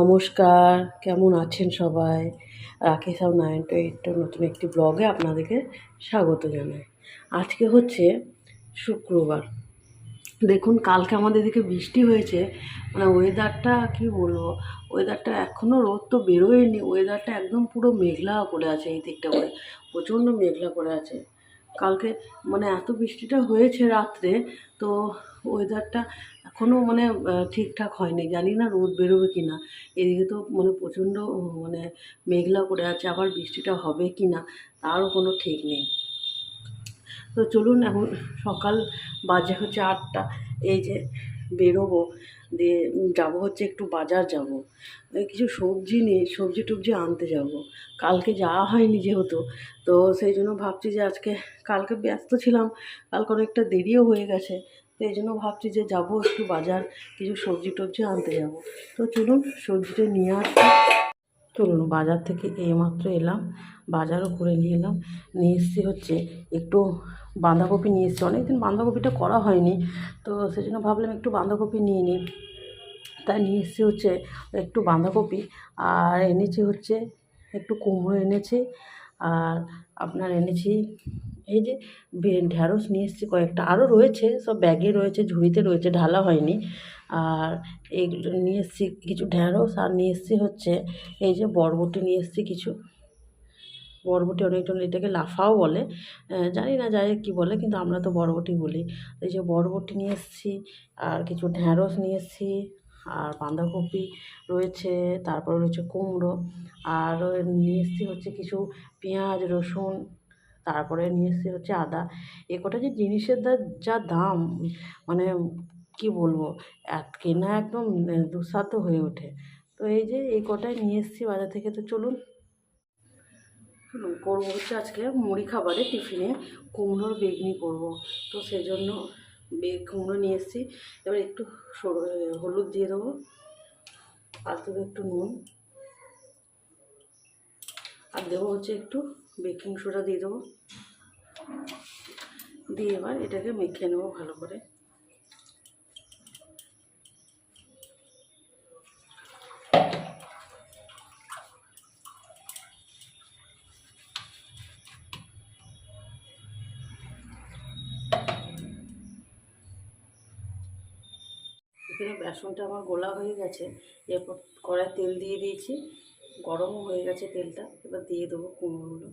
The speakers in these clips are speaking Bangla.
নমস্কার, কেমন আছেন সবাই? Rakesh Shaw nine two eight নতুন একটি ব্লগে আপনাদেরকে স্বাগত জানাই। আজকে হচ্ছে শুক্রবার। দেখুন, কালকে আমাদের দিকে বৃষ্টি হয়েছে মানে ওয়েদারটা কি বলব? ওয়েদারটা এখনও রোদ তো বেরোয়নি ওয়েদারটা একদম পুরো মেঘলা করে আছে এই দিকটা করে, প্রচণ্ড মেঘলা করে আছে। কালকে মানে এত বৃষ্টিটা হয়েছে রাত্রে, তো ওয়েদারটা এখনও মানে ঠিকঠাক হয়নি। জানি না রোদ বেরোবে কি না এদিকে তো মানে প্রচণ্ড মানে মেঘলা করে আছে, আবার বৃষ্টিটা হবে কি না তারও কোনো ঠিক নেই। তো চলুন এখন সকাল বাজে হচ্ছে আটটা। এই যে বেরোবো, দিয়ে যাব হচ্ছে একটু বাজার যাব। কিছু সবজি নিয়ে, সবজি টবজি আনতে যাব। কালকে যাওয়া হয়নি যেহেতু, তো সেই জন্য ভাবছি যে আজকে, কালকে ব্যস্ত ছিলাম কালকে অনেকটা দেরিও হয়ে গেছে, তো এই জন্য ভাবছি যে যাব একটু বাজার, কিছু সবজি টবজি আনতে যাব। তো চলুন সবজিটা নিয়ে আসছি চলুন, বাজার থেকে এইমাত্র এলাম, বাজারও করে নিয়ে এলাম। নিয়ে এসেছি হচ্ছে একটু বাঁধাকপি নিয়ে এসেছি। অনেকদিন বাঁধাকপিটা করা হয়নি, তো সেই জন্য ভাবলাম একটু বাঁধাকপি নিয়ে নিই তাই নিয়ে এসেছি হচ্ছে একটু বাঁধাকপি, আর এনেছি হচ্ছে একটু কুমড়ো এনেছি, আর আপনার এনেছি এই যে ঢ্যাঁড়স নিয়ে এসেছি কয়েকটা। আরও রয়েছে, সব ব্যাগে রয়েছে, ঝুড়িতে রয়েছে, ঢালা হয়নি। আর এইগুলো নিয়ে এসেছি কিছু ঢ্যাঁড়স আর নিয়ে এসেছি হচ্ছে এই যে বরবটি নিয়ে এসেছি কিছু। বরবটি অনেকজন এটাকে লাফাও বলে। জানি না যাই কী বলে, কিন্তু আমরা তো বরবটি বলি। এই যে বরবটি নিয়ে এসেছি, আর কিছু ঢ্যাঁড়স নিয়ে এসেছি, আর বাঁধাকপি রয়েছে, তারপর রয়েছে কুমড়ো, আর নিয়ে এসেছি হচ্ছে কিছু পেঁয়াজ, রসুন, তারপরে নিয়ে এসেছি হচ্ছে আদা। এ কটা যে জিনিসের যা দাম মানে কি বলব, এক কেনা একদম দুঃসাধ্য হয়ে ওঠে। তো এই যে এই কটাই নিয়ে এসেছি বাজার থেকে, তো চলুন করব হচ্ছে আজকে মুড়ি খাবারে, টিফিনে কুমড়োর বেগনি করব। তো সেই জন্য বেগ, কুমড়ো নিয়ে এসেছি। এবার একটু হলুদ দিয়ে দেবো, আর দেবো একটু নুন। আর দেবো হচ্ছে একটু বেকিং সোডা দিয়ে দেবো। দিয়ে এবার এটাকে মেখে নেব ভালো করে এখানে বেসনটা আমার গোলা হয়ে গেছে। এরপর কড়াই তেল দিয়ে দিয়েছি। গরমও হয়ে গেছে তেলটা। এবার দিয়ে দেবো কুমড়োগুলো।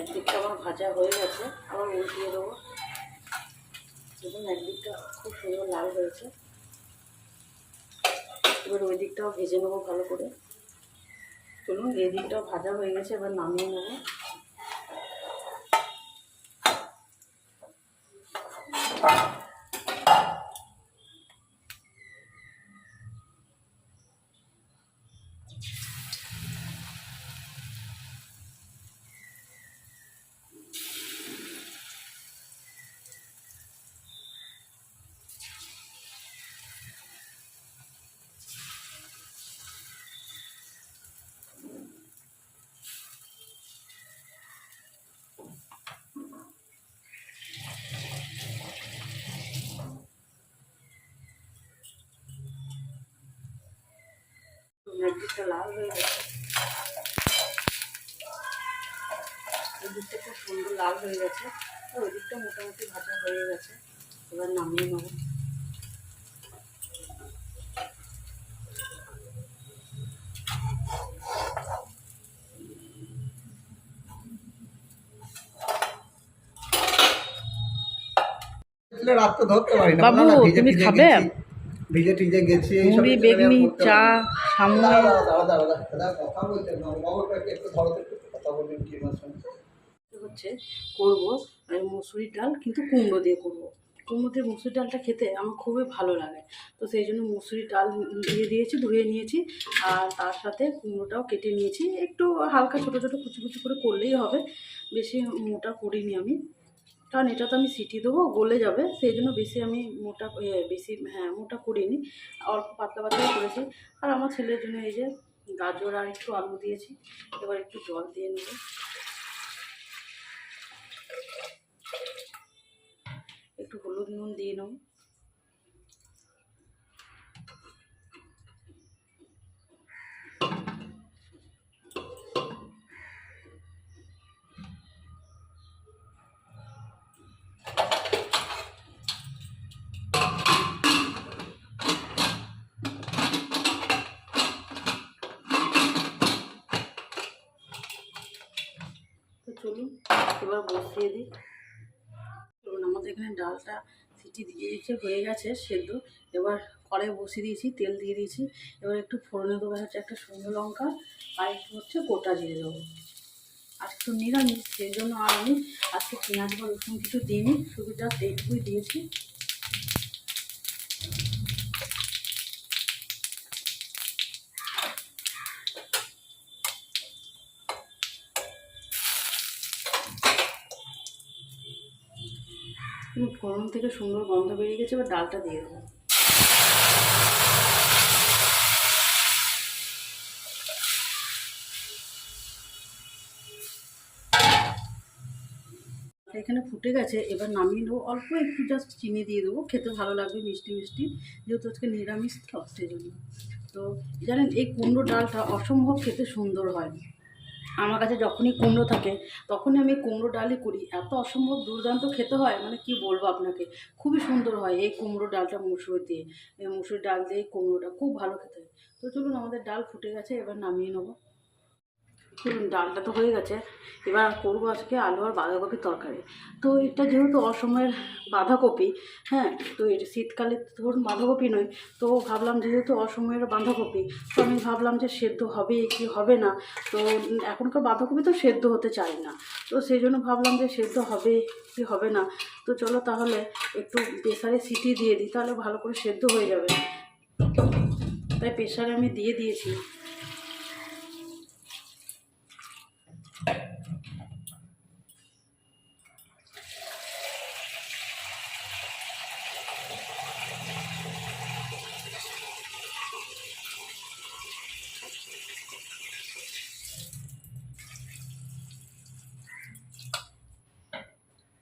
একদিকটা আমার ভাজা হয়ে গেছে, আবার উল্টিয়ে দেবো। দেখুন, একদিকটা খুব সুন্দর লাল হয়েছে। এবার ওই দিকটাও ভেজে নেব ভালো করে। চলুন, এই দিকটাও ভাজা হয়ে গেছে, এবার নামিয়ে নেব। একদিকটা লাল হয়ে গেছে। ওই দিকটা খুব সুন্দর লাল হয়ে গেছে। ওই দিকটা মোটামুটি ভাজা হয়ে গেছে। এবার নামিয়ে নেব। রাত তো ধরতে পারি না। বাবু, তুমি খাবে? ভিজে টিজে গেছি মুড়ি বেগনি চা সামনে। হচ্ছে করব আমি মুসুরির ডাল কিন্তু কুমড়ো দিয়ে করব। কুমড়ো দিয়ে মুসুর ডালটা খেতে আমার খুবই ভালো লাগে। তো সেই জন্য মুসুরি ডাল দিয়ে দিয়েছি ধুয়ে নিয়েছি আর তার সাথে কুমড়োটাও কেটে নিয়েছি। একটু হালকা ছোটো ছোটো কুচি কুচি করে করলেই হবে। বেশি মোটা করিনি আমি। কারণ এটা তো আমি সিটি দেবো, গলে যাবে। সেই জন্য বেশি আমি মোটা বেশি হ্যাঁ মোটা করিনি। অল্প পাতলা পাতলা করেছি। আর আমার ছেলের জন্য এই যে গাজর আর একটু আলু দিয়েছি, এবার একটু জল দিয়ে নেব। একটু হলুদ নুন দিয়ে নেব। চলুন, এবার বসিয়ে দিই। চলুন, আমাদের এখানে ডালটা সিটি দিয়ে দিয়েছে, হয়ে গেছে সেদ্ধ। এবার কড়াই বসিয়ে দিয়েছি, তেল দিয়ে দিয়েছি। এবার একটু ফোড়নে দেবো হচ্ছে একটা শুকনো লঙ্কা আর একটু হচ্ছে গোটা দিয়ে দেবো। আজকে তো নিরামিষ, সেই জন্য আর আমি আজকে পেঁয়াজ বা রসুন কিছু দিইনি, শুধু যা এইটুকুই দিয়েছি। ফোড়ন থেকে সুন্দর গন্ধ বেরিয়ে গেছে, এবার ডালটা দিয়ে দেবো। এখানে ফুটে গেছে, এবার নামিয়ে নেব। অল্প একটু জাস্ট চিনি দিয়ে দেবো, খেতে ভালো লাগবে, মিষ্টি মিষ্টি, যেহেতু আজকে নিরামিষ সেই জন্য। তো জানেন, এই কুমড়ো ডালটা অসম্ভব খেতে সুন্দর হয়। আমার কাছে যখনই কুমড়ো থাকে, তখনই আমি কুমড়ো ডালই করি। এত অসম্ভব দুর্দান্ত খেতে হয় মানে কি বলব আপনাকে? খুবই সুন্দর হয় এই কুমড়ো ডালটা মুসুর দিয়ে। মুসুর ডাল দিয়ে কুমড়োটা খুব ভালো খেতে হয়। তো চলুন, আমাদের ডাল ফুটে গেছে, এবার নামিয়ে নেব। ডালটা তো হয়ে গেছে। এবার করব আজকে আলু আর বাঁধাকপির তরকারি। তো এটা যেহেতু অসময়ের বাঁধাকপি হ্যাঁ তো এটা শীতকালে ধরুন বাঁধাকপি নয়, তো ভাবলাম যেহেতু অসময়ের বাঁধাকপি, তো আমি ভাবলাম যে সেদ্ধ হবে কি হবে না? তো এখনকার বাঁধাকপি তো সেদ্ধ হতে চায় না। তো সেই জন্য ভাবলাম যে সেদ্ধ হবে কি হবে না? তো চলো তাহলে একটু প্রেসারে সিটি দিয়ে দিই, তাহলে ভালো করে সেদ্ধ হয়ে যাবে। তাই প্রেসারে আমি দিয়ে দিয়েছি।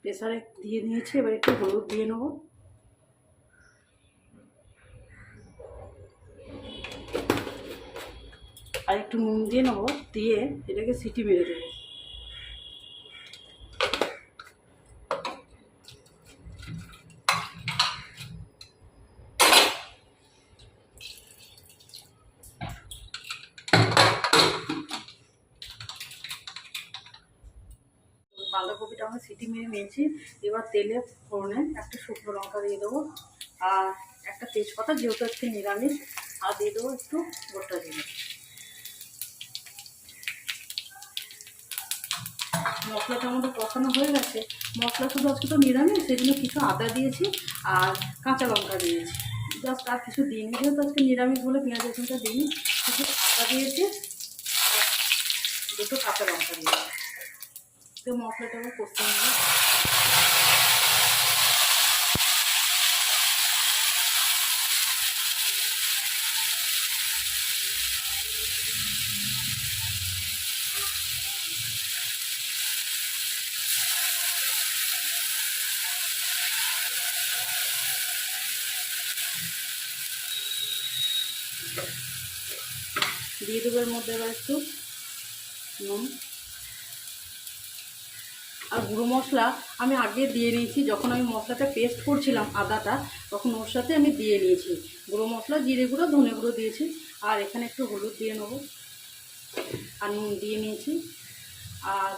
প্রেসারে দিয়ে নিয়েছি এবার একটু হলুদ দিয়ে নেব। আর একটু নুন দিয়ে নেব, দিয়ে এটাকে সিটি মেরে দেবো বাঁধাকপিটা সিটি নিয়েছি। এবার তেলে ফোড়নে একটা শুকনো লঙ্কা দিয়ে দেবো আর একটা তেজপাতা, যেহেতু আজকে নিরামিষ, আর দিয়ে দেবো একটু গোটা জিরে। মশলাটা আমাদের কষানো হয়ে গেছে। মশলা শুধু আজকে তো নিরামিষ, সেই জন্য কিছু আদা দিয়েছি আর কাঁচা লঙ্কা দিয়েছি। জাস্ট আর কিছু দিইনি, যেহেতু আজকে নিরামিষ বলে পেঁয়াজ রসুনটা দিইনি শুধু আদা দিয়েছি দুটো কাঁচা লঙ্কা দিয়েছি। তো মশলাটা আবার করতে হবে দিয়ে দেবো মধ্যে এবার একটু নুন। আর গুঁড়ো মশলা আমি আগে দিয়ে নিয়েছি যখন আমি মশলাটা পেস্ট করছিলাম আদাটা, তখন ওর সাথে আমি দিয়ে নিয়েছি। গুঁড়ো মশলা, জিরে গুঁড়ো, ধনে গুঁড়ো দিয়েছি। আর এখানে একটু হলুদ দিয়ে নেব। আর নুন দিয়ে নিয়েছি। আর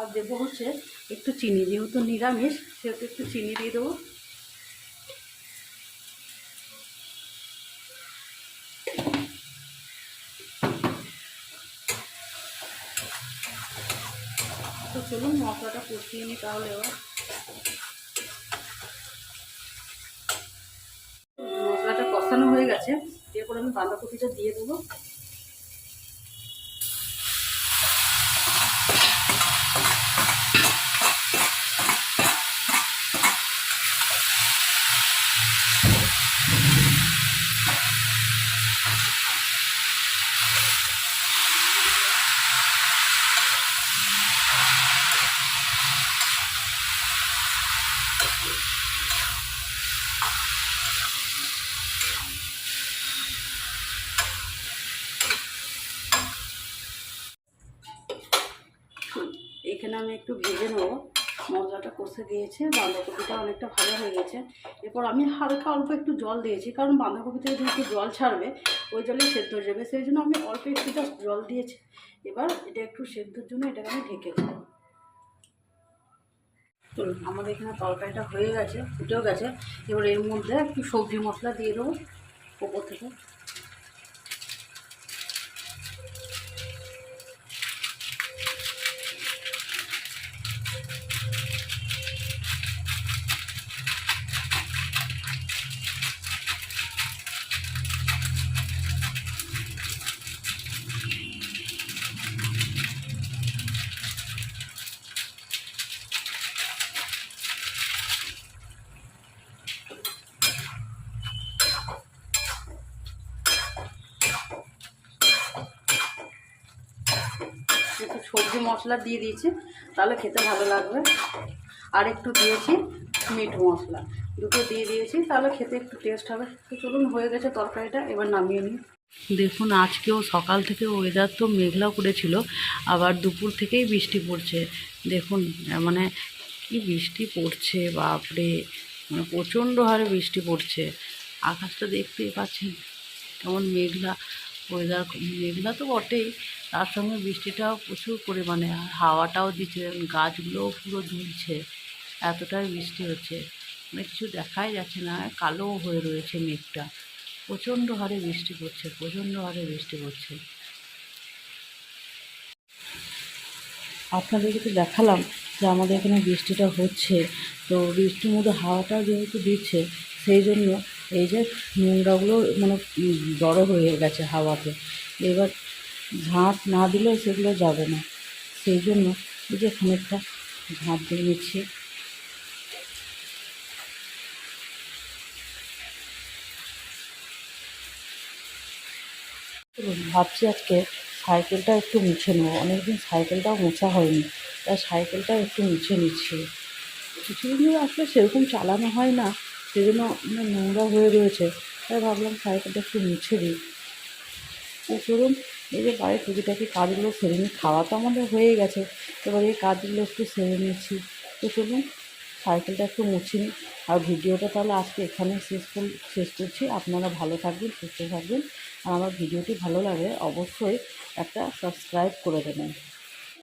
আর দেবো হচ্ছে একটু চিনি। যেহেতু নিরামিষ, সেহেতু একটু চিনি দিয়ে দেবো চলুন মশলাটা কষিয়ে নিই তাহলে মশলাটা কষানো হয়ে গেছে। এরপর আমি বাঁধাকপিটা দিয়ে দেবো। এখানে আমি একটু ভেজে নেব। মশলাটা কষে দিয়েছে বাঁধাকপিটা অনেকটা ভালো হয়ে গেছে। এরপর আমি হালকা অল্প একটু জল দিয়েছি, কারণ বাঁধাকপি থেকে যেহেতু জল ছাড়বে, ওই জলেই সেদ্ধ হয়ে যাবে। সেই জন্য আমি অল্প একটু জল দিয়েছি। এবার এটা একটু সেদ্ধর জন্য এটাকে আমি ঢেকে দেবো চলুন আমাদের এখানে তরকারিটা হয়ে গেছে, ফুটেও গেছে। এবার এর মধ্যে একটু সবজি মশলা দিয়ে দেবো, ওপর থেকে। মশলা দিয়ে দিয়েছি, তাহলে খেতে ভালো লাগবে। আর একটু দিয়েছি মিট মশলা। দুটো দিয়ে দিয়েছি, তাহলে খেতে একটু টেস্ট হবে। তো চলুন, হয়ে গেছে তরকারিটা, এবার নামিয়ে নিই। দেখুন, আজকেও সকাল থেকে ওয়েদার তো মেঘলা করেছিল, আবার দুপুর থেকেই বৃষ্টি পড়ছে। দেখুন মানে কি বৃষ্টি পড়ছে, বাপরে! মানে প্রচণ্ড হারে বৃষ্টি পড়ছে। আকাশটা দেখতেই পাচ্ছেন, কেমন মেঘলা ওয়েদার মেঘলা তো বটেই। তার সঙ্গে বৃষ্টিটাও প্রচুর পরিমাণে, হাওয়াটাও দিচ্ছে, গাছগুলোও পুরো দুলছে, এতটাই বৃষ্টি হচ্ছে। মানে কিছু দেখাই যাচ্ছে না, কালো হয়ে রয়েছে মেঘটা। প্রচণ্ড হারে বৃষ্টি পড়ছে, প্রচণ্ড হারে বৃষ্টি পড়ছে। আপনাদেরকে তো দেখালাম যে আমাদের এখানে বৃষ্টিটা হচ্ছে, তো বৃষ্টির মধ্যে হাওয়াটাও যেহেতু দিচ্ছে, সেই জন্য এই যে নোংরাগুলো মানে জড়ো হয়ে গেছে হাওয়াতে। এবার ঝাঁট না দিলেও সেগুলো যাবে না। সেই জন্য এই যে খানিকটা ঝাঁট দিয়ে নিচ্ছি। ভাবছি আজকে সাইকেলটা একটু মুছে নেব। অনেকদিন সাইকেলটাও মোছা হয়নি। তাই সাইকেলটাও একটু মুছে নিচ্ছি। কিছুদিন ধরে আসলে সেরকম চালানো হয় না, সেজন্য মানে নোংরা হয়ে রয়েছে। তাই ভাবলাম সাইকেলটা একটু মুছে দিই। চলুন এই যে বাড়ির টুকিটাকি কাজগুলো সেরে নিই, খাওয়া তো আমাদের হয়ে গেছে। এবার এই কাজগুলো একটু সেরে নিচ্ছি। তো চলুন, সাইকেলটা একটু মুছে নিই। আর ভিডিওটা তাহলে আজকে এখানে শেষ কর, শেষ করছি। আপনারা ভালো থাকবেন, সুস্থ থাকবেন। আর আমার ভিডিওটি ভালো লাগলে অবশ্যই একটা সাবস্ক্রাইব করে দেবেন।